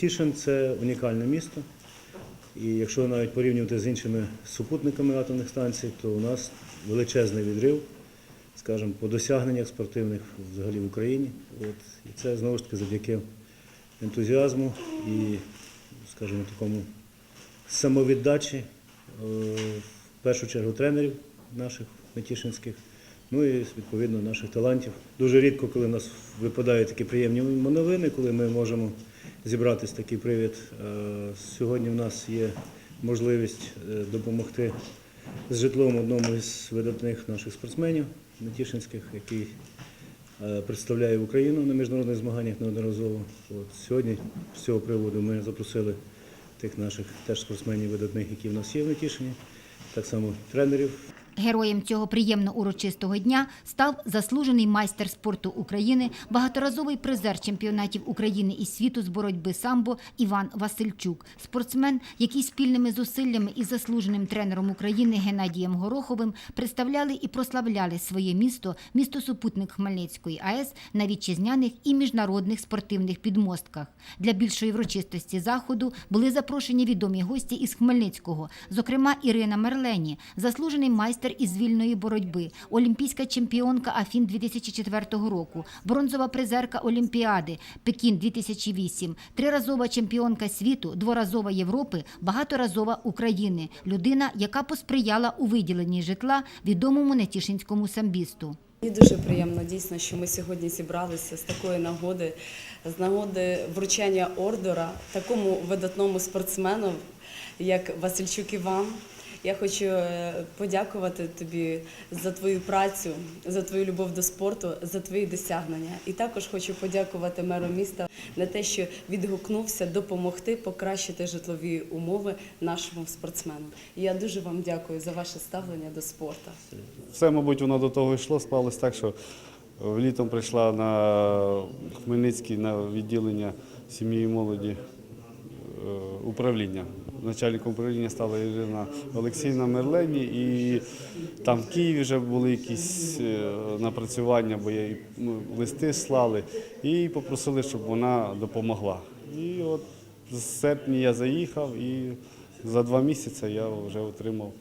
Тішин це унікальне місто. І якщо навіть порівнювати з іншими супутниками атомних станцій, то у нас величезний відрив, скажімо, по досягненнях спортивних взагалі в Україні. От. І це знову ж таки завдяки ентузіазму і, скажімо, такому самовіддачі, е, в першу чергу тренерів наших нетішинських, ну і відповідно наших талантів. Дуже рідко, коли у нас випадають такі приємні новини, коли ми можемо зібратись такий привід. Е, Сьогодні в нас є можливість е, допомогти з житлом одному із видатних наших спортсменів нетішинських, який е, представляє Україну на міжнародних змаганнях неодноразово. От сьогодні з цього приводу ми запросили тих наших теж спортсменів видатних, які в нас є в Нетішині, так само тренерів. Героєм цього приємно урочистого дня став заслужений майстер спорту України, багаторазовий призер чемпіонатів України і світу з боротьби самбо Іван Васильчук, спортсмен, який спільними зусиллями із заслуженим тренером України Геннадієм Гороховим представляли і прославляли своє місто, місто супутник Хмельницької АЕС на вітчизняних і міжнародних спортивних підмостках. Для більшої врочистості заходу були запрошені відомі гості із Хмельницького, зокрема Ірина Мерлені, заслужений майстер із вільної боротьби, олімпійська чемпіонка Афін 2004 року, бронзова призерка Олімпіади Пекін 2008, триразова чемпіонка світу, дворазова Європи, багаторазова України. Людина, яка посприяла у виділенні житла відомому нетішинському самбісту. Мені дуже приємно дійсно, що ми сьогодні зібралися з такої нагоди, з нагоди вручення ордера такому видатному спортсмену, як Васильчук Іван. Я хочу е, подякувати тобі за твою працю, за твою любов до спорту, за твої досягнення. І також хочу подякувати меру міста на те, що відгукнувся допомогти покращити житлові умови нашому спортсмену. Я дуже вам дякую за ваше ставлення до спорту. Все, мабуть, воно до того йшло, склалось так, що е, літом прийшла на Хмельницький на відділення сім'ї і молоді управління. Начальником управління стала Ірина Олексійна Мерлені, і там в Києві вже були якісь е, напрацювання, бо їй ну, листи слали, і попросили, щоб вона допомогла. І от з серпня я заїхав, і за два місяці я вже отримав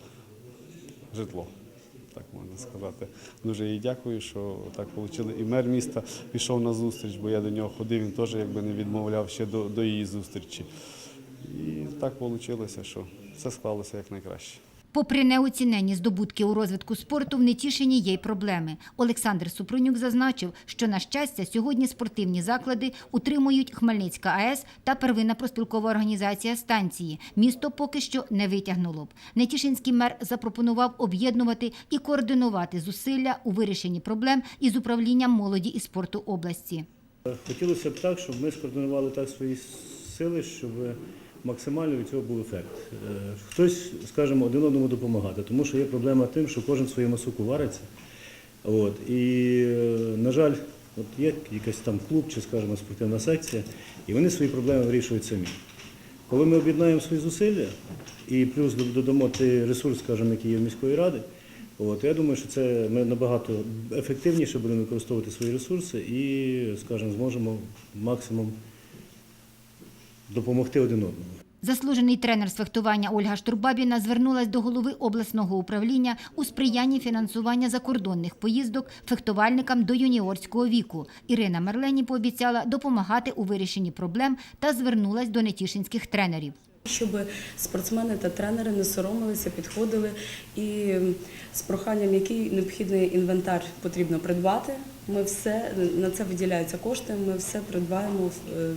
житло. Так можна сказати. Дуже їй дякую, що так вийшло. І мер міста пішов на зустріч, бо я до нього ходив, він теж якби не відмовляв ще до, до її зустрічі. І так вийшло, що все склалося як найкраще. Попри неоцінені здобутки у розвитку спорту, в Нетішині є й проблеми. Олександр Супрунюк зазначив, що на щастя сьогодні спортивні заклади утримують Хмельницька АЕС та первинна проспілкова організація станції. Місто поки що не витягнуло б. Нетішинський мер запропонував об'єднувати і координувати зусилля у вирішенні проблем із управлінням молоді і спорту області. Хотілося б так, щоб ми скоординували так свої сили, щоб максимально від цього був ефект. Е, Хтось, скажімо, один одному допомагати, тому що є проблема тим, що кожен в своєму соку вариться. От. І, е, на жаль, от є якийсь там клуб чи, скажімо, спортивна секція, і вони свої проблеми вирішують самі. Коли ми об'єднаємо свої зусилля і плюс додамо той ресурс, скажімо, який є в міської ради, от, я думаю, що це ми набагато ефективніше будемо використовувати свої ресурси і, скажімо, зможемо максимум допомогти один одному. Заслужений тренер з фехтування Ольга Штурбабіна звернулась до голови обласного управління у сприянні фінансування закордонних поїздок фехтувальникам до юніорського віку. Ірина Мерлені пообіцяла допомагати у вирішенні проблем та звернулась до нетішинських тренерів. Щоб спортсмени та тренери не соромилися, підходили і з проханням, який необхідний інвентар потрібно придбати. Ми все на це виділяються кошти. Ми все придбаємо, е,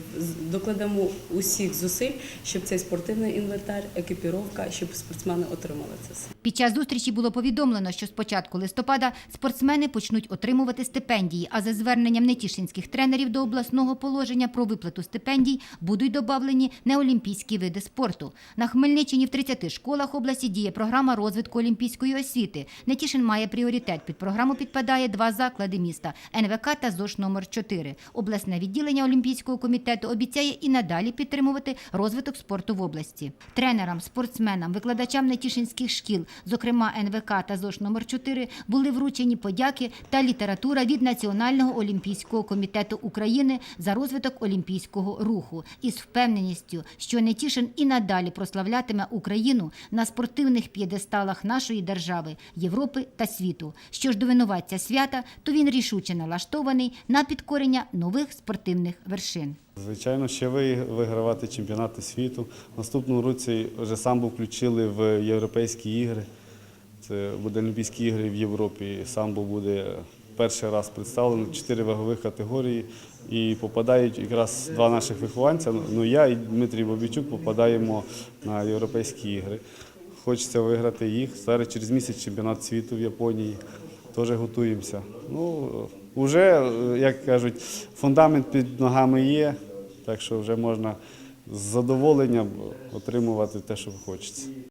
докладемо усіх зусиль, щоб цей спортивний інвентар, екіпіровка, щоб спортсмени отримали це. Під час зустрічі було повідомлено, що з початку листопада спортсмени почнуть отримувати стипендії, а за зверненням нетішинських тренерів до обласного положення про виплату стипендій будуть добавлені неолімпійські види спорту. На Хмельниччині в 30 школах області діє програма розвитку олімпійської освіти. Нетішин має пріоритет. Під програму підпадає два заклади міста НВК та ЗОШ номер 4 Обласне відділення Олімпійського комітету обіцяє і надалі підтримувати розвиток спорту в області. Тренерам, спортсменам, викладачам нетішинських шкіл, зокрема НВК та ЗОШ номер 4 були вручені подяки та література від Національного олімпійського комітету України за розвиток олімпійського руху із впевненістю, що Нетішин і надалі прославлятиме Україну на спортивних п'єдесталах нашої держави, Європи та світу. Що ж до винуватця свята, то він рішуче налаштований на підкорення нових спортивних вершин. Звичайно, ще ви- вигравати чемпіонати світу. В наступному році вже самбо включили в Європейські ігри. Це буде Олімпійські ігри в Європі. Самбо буде перший раз представлено чотири вагові категорії. І попадають якраз два наших вихованця. Ну я і Дмитрій Бобічук попадаємо на європейські ігри. Хочеться виграти їх. Зараз через місяць чемпіонат світу в Японії. Теж готуємося. Ну, вже, як кажуть, фундамент під ногами є, так що вже можна з задоволенням отримувати те, що хочеться.